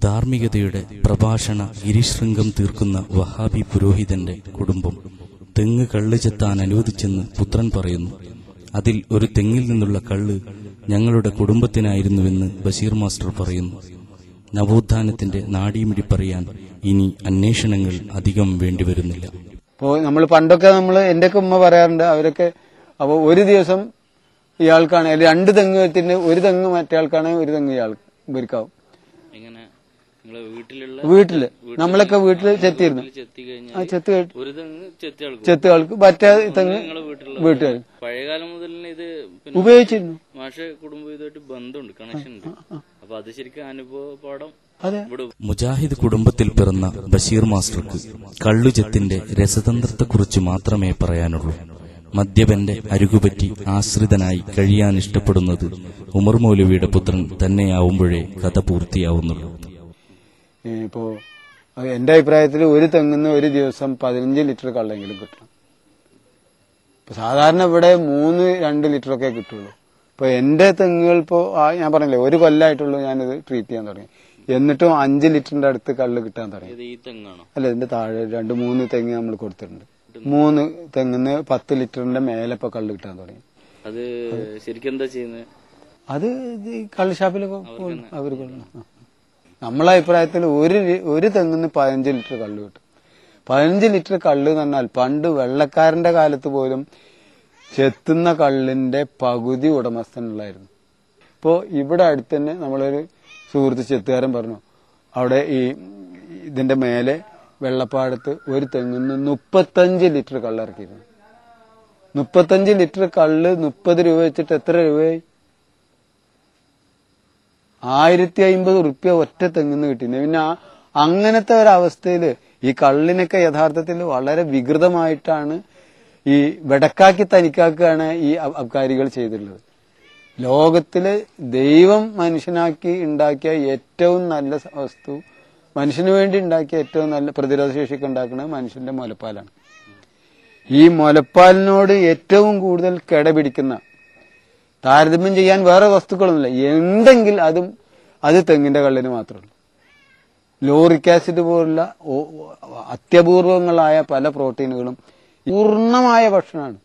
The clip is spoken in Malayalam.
ധാർമ്മികതയുടെ പ്രഭാഷണ ഗിരിശൃംഗം തീർക്കുന്ന വഹാബി പുരോഹിതന്റെ കുടുംബം തെങ്ങ് കള്ള് ചെത്താൻ അനുവദിച്ചെന്ന് പുത്രൻ പറയുന്നു. അതിൽ ഒരു തെങ്ങിൽ നിന്നുള്ള കള്ള് ഞങ്ങളുടെ കുടുംബത്തിനായിരുന്നുവെന്ന് ബഷീർ മാസ്റ്റർ പറയുന്നു. നവോത്ഥാനത്തിന്റെ പറയാൻ ഇനി അന്വേഷണങ്ങൾ അധികം വേണ്ടിവരുന്നില്ല അപ്പോൾ നമ്മൾ പണ്ടൊക്കെ നമ്മൾ എന്റെയൊക്കെ ഉമ്മ പറയാറുണ്ട് അവരൊക്കെ അപ്പോൾ ഒരു ദിവസം ഇയാൾക്കാണ് രണ്ട് തെങ്ങ് വെച്ചിട്ട് ഒരു തെങ്ങ് മറ്റേ ആൾക്കാണെങ്കിൽ ഒരു തെങ്ങ് ഇയാൾ ഇവർക്കാവും വീട്ടിൽ. നമ്മളൊക്കെ വീട്ടിൽ ചെത്തിയിരുന്നു. ചെത്തി ചെത്ത് ആൾക്കും. പറ്റാതെ തെങ്ങ് വീട്ടുകാർ പഴയകാലം മുതൽ ഇത് ഉപയോഗിച്ചിരുന്നു. മാഷെ കുടുംബം ഇതുമായിട്ട് ബന്ധമുണ്ട് കണക്ഷൻ ഉണ്ട്. അപ്പൊ അത് ശരിക്കും അനുഭവ പാഠം മുജാഹിദ് കുടുംബത്തിൽ പിറന്ന ബഷീർ മാസ്റ്റർക്ക് കള്ളുജത്തിന്റെ രസതന്ത്രത്തെക്കുറിച്ച് മാത്രമേ പറയാനുള്ളൂ. മദ്യപന്റെ അരുകുപറ്റി ആശ്രിതനായി കഴിയാൻ ഇഷ്ടപ്പെടുന്നത് ഉമർ മൗലവിയുടെ പുത്രൻ തന്നെയാവുമ്പോഴേ കഥ പൂർത്തിയാവുന്നുള്ളൂ. ഇപ്പോ എന്റെ അഭിപ്രായത്തിൽ ഒരു തെങ്ങിന്ന് ഒരു ദിവസം പതിനഞ്ച് ലിറ്റർ കള്ളെങ്കിലും കിട്ടണം. ഇപ്പൊ സാധാരണ ഇവിടെ മൂന്ന് രണ്ട് ലിറ്റർ ഒക്കെ കിട്ടുള്ളൂ. ഇപ്പൊ എന്റെ തെങ്ങുകൾ ഇപ്പോ ഞാൻ പറഞ്ഞില്ലേ ഒരു കൊല്ലമായിട്ടുള്ളൂ ഞാനിത് ട്രീറ്റ് ചെയ്യാൻ തുടങ്ങി. എന്നിട്ടും അഞ്ച് ലിറ്ററിന്റെ അടുത്ത് കള്ള് കിട്ടാൻ തുടങ്ങി. അല്ല ഇതിന്റെ താഴെ രണ്ട് മൂന്ന് തെങ്ങ് നമ്മൾ കൊടുത്തിട്ടുണ്ട്. മൂന്ന് തെങ്ങിന്ന് പത്ത് ലിറ്ററിന്റെ മേലെ ഇപ്പൊ കള്ള് കിട്ടാൻ തുടങ്ങി. അത് ശരിക്കും എന്താ ചെയ്യുന്നത് അത് കള്ള് ഷാപ്പിലൊക്കെ അവർ അവർ നമ്മളെ അഭിപ്രായത്തിൽ ഒരു ഒരു തെങ്ങിന്ന് പതിനഞ്ച് ലിറ്റർ കള്ള് കിട്ടും. പതിനഞ്ച് ലിറ്റർ കള്ള് എന്ന് പറഞ്ഞാൽ പണ്ട് വെള്ളക്കാരന്റെ കാലത്ത് പോലും ചെത്തുന്ന കള്ളിന്റെ പകുതി ഉടമസ്ഥനുള്ളായിരുന്നു. ഇപ്പോ ഇവിടെ അടുത്ത് തന്നെ നമ്മളൊരു സുഹൃത്ത് ചെത്തുകാരൻ പറഞ്ഞു അവിടെ ഈ ഇതിന്റെ മേലെ വെള്ളപ്പാടത്ത് ഒരു തെങ്ങിന്ന് മുപ്പത്തഞ്ച് ലിറ്റർ കള്ളിറക്കിയിരുന്നു മുപ്പത്തഞ്ച് ലിറ്റർ കള്ള് മുപ്പത് രൂപ വെച്ചിട്ട് എത്ര രൂപയായി? ആയിരത്തി അമ്പത് റുപ്യ ഒറ്റ തെങ്ങിന്ന് കിട്ടിയിരുന്നു പിന്നെ അങ്ങനത്തെ ഒരവസ്ഥയിൽ ഈ കള്ളിനൊക്കെ യഥാർത്ഥത്തിൽ വളരെ വികൃതമായിട്ടാണ് ഈ വെടക്കാക്കി തനിക്കാക്കുകയാണ് ഈ അബ്കാരികൾ ചെയ്തിട്ടുള്ളത്. ലോകത്തിൽ ദൈവം മനുഷ്യനാക്കി ഉണ്ടാക്കിയ ഏറ്റവും നല്ല വസ്തു മനുഷ്യന് വേണ്ടി ഉണ്ടാക്കിയ ഏറ്റവും നല്ല പ്രതിരോധ ശേഷിക്ക് ഉണ്ടാക്കുന്നത് മനുഷ്യന്റെ മുലപ്പാലാണ്. ഈ മുലപ്പാലിനോട് ഏറ്റവും കൂടുതൽ കിടപിടിക്കുന്ന താരതമ്യം ചെയ്യാൻ വേറെ വസ്തുക്കളൊന്നുമില്ല. എന്തെങ്കിൽ അതും അത് തെങ്ങിന്റെ കള്ളിന് മാത്രമേ ലോറിക് ആസിഡ് പോലുള്ള അത്യപൂർവങ്ങളായ പല പ്രോട്ടീനുകളും പൂർണമായ ഭക്ഷണമാണ്.